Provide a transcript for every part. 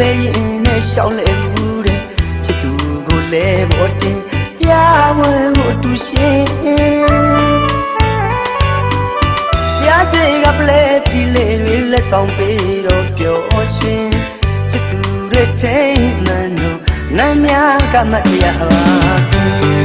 လေရင်နဲ့ရှောင်းလဲမှုတဲ့ချစ်သူကိုလဲပေါ်တင်ရဝဲကိုတူရှင်ရစေကပလဲဒီလေတွေလက်ဆောင်ပေးတော့ပျော်ရွှင်ချစ်သူတွေထိန်မှန်တော့နမ်းများကမတရားပါ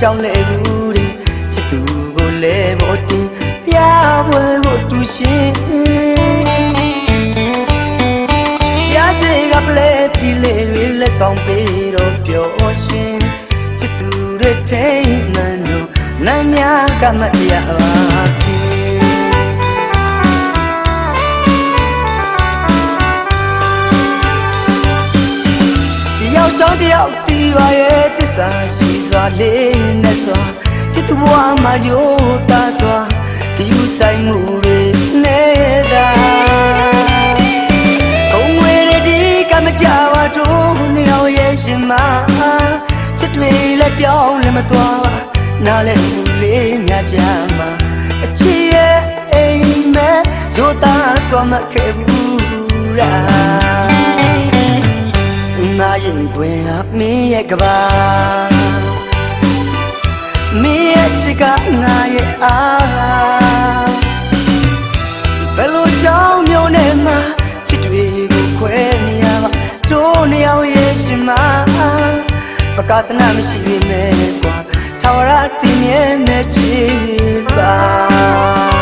ရင်နဲ့ရှောင်းလဲဘူးတဲ့ချစ်သူကိုလဲပေါ်တင်ပြဝဲကိုတူရှင်ရစေကပလဲဒီလေတွေလက်ဆောင်ပေးတော့ပျော်ရွှင်ချစ်သူတွေထိန်မှန်တော့နမ်းများကမတရားပါခင်ဒီယောက်ျောင်းတယောက်တီးပါရဲ့တစ္ဆာရှိ စွာလေးနဲ့စွာချစ်သူဘဝမှာရိုးသားစွာဒီဥဆိုင်မှုတွေနေတာကုံဝဲတဲ့ဒီကမကြပါတို့နှစ်ယောက်ရဲ့ရှင်မချစ်တွေလည်းပြောင်းလည်းမသွားပါနားလည်းမှုလေးများကြမှာအချစ်ရဲ့အိမ်မဲ့ရိုးသားစွာမခဲ့ဘူးလားငါရင်တွင်ဟာမင်းရဲ့ကဘာမ င်းရဲ့ချစ်ကငါရဲ့အားဘယ်လိုကြောင့်မျိုးနဲ့မှချစ်တွေကိုခွဲနေရမှာတို့နှစ်ယောက်ရဲ့ရှင်မပကတနာမရှိပေမဲ့ကွာထာဝရတည်မြဲမဲ့ချစ်ပါ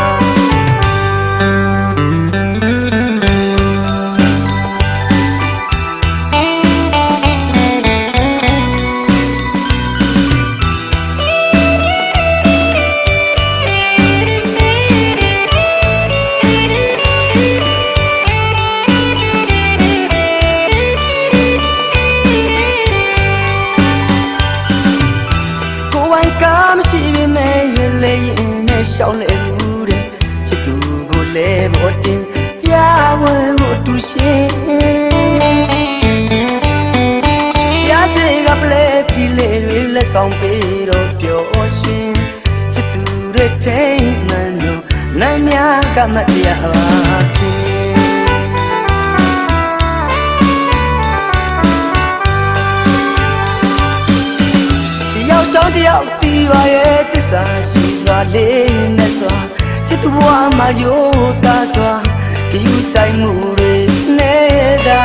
ကိုယ်ပိုင်ကားမရှိပေမဲ့ရလေရင်နဲ့ရှောင်းလဲမှုတဲ့ချစ်သူကိုလဲပေါ်တင်ပြဝဲကိုတူရှင်ရစေကပလဲဒီလေတွေလက်ဆောင်ပေးတော့ပျော်ရွှင်ချစ်သူတွေထိန်မှန်တော့နမ်းများကမတရားပါ ယောက်တီးပါရဲ့တစ္ဆာရှိစွာလေးနဲ့စွာချစ်သူဘဝမှာရိုးသားစွာဒီဥဆိုင်မှုတွေနေတာ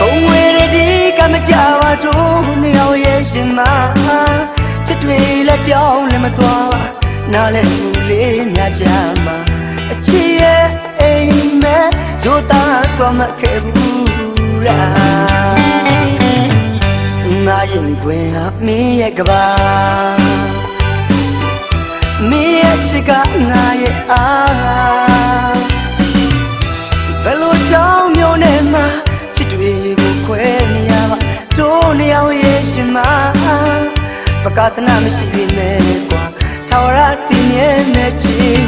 ကုံဝဲတဲ့ဒီကမကြပါတို့နှစ်ယောက်ရဲ့ရှင်မချစ်တွေလည်းပြောင်းလည်းမသွားပါနားလည်းမှုလေးများကြမှာအချစ်ရဲ့အိမ်မဲ့ရိုးသားစွာမခဲ့ဘူးလားငါ ရင်တွင်ဟာမင်းရဲ့ကဘာမင်းရဲ့ချစ်ကငါရဲ့အားဘယ်လိုကြောင့်မျိုးနဲ့မှချစ်တွေကိုခွဲနေရမှာတို့နှစ်ယောက်ရဲ့ရှင်မပကတနာမရှိပေမဲ့ကွာထာဝရတည်မြဲမဲ့ချစ်